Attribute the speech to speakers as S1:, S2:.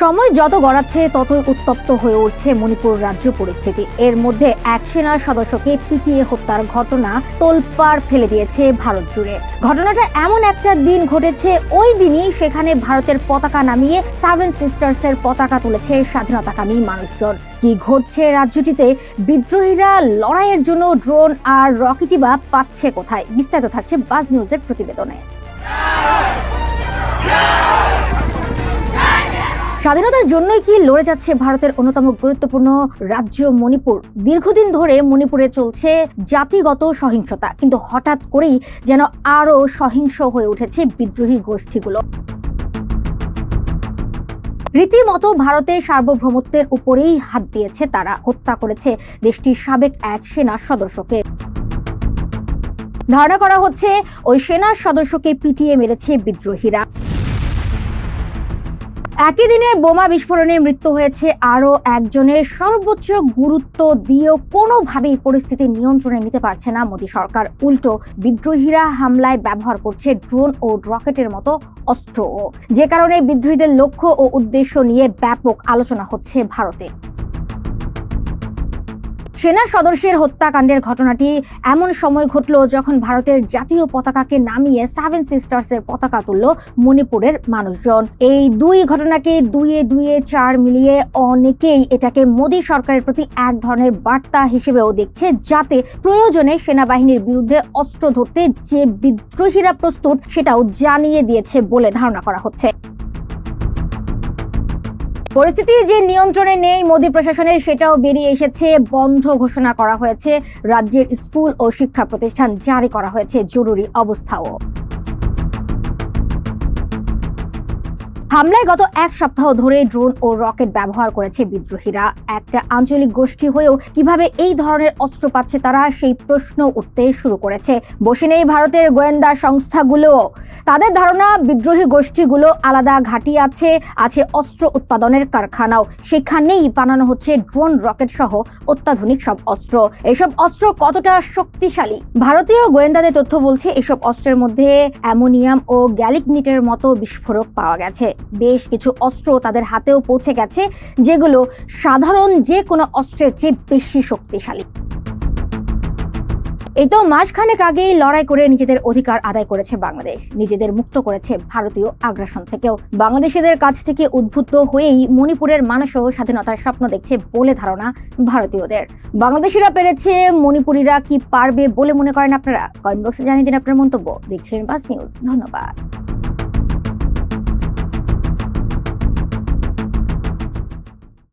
S1: সময় যত গড়াচ্ছে, ততই উত্তপ্ত হয়ে উঠছে মণিপুর রাজ্য পরিস্থিতি। এর মধ্যে এক সেনা সদস্যকে পিটিয়ে হত্যার ঘটনা তোলপাড় ফেলে দিয়েছে ভারত জুড়ে। ঘটনাটা এমন একটা দিন ঘটেছে, ওই দিনই সেখানে ভারতের পতাকা নামিয়ে সেভেন সিস্টার্সের পতাকা তুলেছে স্বাধীনতাকামী মানুষজন। কি ঘটছে রাজ্যটিতে? বিদ্রোহীরা লড়াইয়ের জন্য ড্রোন আর রকেটই বা পাচ্ছে কোথায়? বিস্তারিত থাকছে বাজ নিউজের প্রতিবেদনে। স্বাধীনতার জন্যই কি লড়ে যাচ্ছে ভারতের অন্যতম গুরুত্বপূর্ণ রাজ্য মণিপুর? দীর্ঘদিন ধরে মণিপুরে চলছে জাতিগত সহিংসতা। কিন্তু হঠাৎ করেই যেন আরও সহিংস হয়ে উঠেছে বিদ্রোহী গোষ্ঠীগুলো। রীতিমতো ভারতের সার্বভৌমত্বের উপরেই হাত দিয়েছে তারা। হত্যা করেছে দেশটির সাবেক এক সেনা সদস্যকে। ধারণা করা হচ্ছে ওই সেনা সদস্যকে পিটিয়ে মেরেছে বিদ্রোহীরা। একই দিনে বোমা বিস্ফোরণে মৃত্যু হয়েছে আরও একজনের। সর্বোচ্চ গুরুত্ব দিয়েও কোনোভাবেই পরিস্থিতি নিয়ন্ত্রণে নিতে পারছে না মোদী সরকার। উল্টো, বিদ্রোহীরা হামলায় ব্যবহার করছে ড্রোন ও রকেটের মতো অস্ত্র যে কারণে বিদ্রোহীদের লক্ষ্য ও উদ্দেশ্য নিয়ে ব্যাপক আলোচনা হচ্ছে ভারতে। সেনা সদস্যের হত্যাকাণ্ডের ঘটনাটি এমন সময় ঘটল যখন ভারতের জাতীয় পতাকাকে নামিয়ে সেভেন সিস্টার্সের পতাকা তুলল মণিপুরের মানুষজন। এই দুই ঘটনাকে দুইয়ে দুইয়ে চার মিলিয়ে অনেকেই এটাকে মোদী সরকারের প্রতি এক ধরনের বার্তা হিসেবেও দেখছে, যাতে প্রয়োজনে সেনাবাহিনীর বিরুদ্ধে অস্ত্র ধরতে যে বিদ্রোহীরা প্রস্তুত সেটাও জানিয়ে দিয়েছে বলে ধারণা করা হচ্ছে। পরিস্থিতি যে নিয়ন্ত্রণে নেই মোদী প্রশাসনের, সেটাও বেরিয়ে এসেছে। বন্ধ ঘোষণা করা হয়েছে। রাজ্যের স্কুল ও শিক্ষা প্রতিষ্ঠান জারি করা হয়েছে। জরুরি অবস্থাও। হামলায় গত এক সপ্তাহ ধরে ড্রোন ও রকেট ব্যবহার করেছে বিদ্রোহীরা। একটা আঞ্চলিক গোষ্ঠী হয়েও কীভাবে এই ধরনের অস্ত্র পাচ্ছে তারা সেই প্রশ্ন উঠতে শুরু করেছে। বসে নেই ভারতের গোয়েন্দা সংস্থাগুলো। তাদের ধারণা, বিদ্রোহী গোষ্ঠীগুলো আলাদা ঘাঁটি আছে আছে অস্ত্র উৎপাদনের কারখানাও। সেখানেই বানানো হচ্ছে ড্রোন, রকেট সহ অত্যাধুনিক সব অস্ত্র। এসব অস্ত্র কতটা শক্তিশালী? ভারতীয় গোয়েন্দাদের তথ্য বলছে, এসব অস্ত্রের মধ্যে অ্যামোনিয়াম ও গ্যালিকনিটের মতো বিস্ফোরক পাওয়া গেছে। বেশ কিছু অস্ত্র তাদের হাতেও পৌঁছে গেছে, যেগুলো সাধারণ যে কোনো অস্ত্রের চেয়ে বেশি শক্তিশালী। এই তো মাসখানেক আগেই লড়াই করে নিজেদের অধিকার আদায় করেছে বাংলাদেশ। নিজেদের মুক্ত করেছে ভারতীয় আগ্রাসন থেকেও। বাংলাদেশিদের কাছ থেকে উদ্বুদ্ধ হয়েই মণিপুরের মানুষও স্বাধীনতার স্বপ্ন দেখছে বলে ধারণা ভারতীয়দের। বাংলাদেশিরা পেরেছে, মণিপুরীরা কি পারবে বলে মনে করেন আপনারা? কমেন্ট বক্সে জানিয়ে দিন আপনার মন্তব্য। দেখছিলেন বাস নিউজ। ধন্যবাদ।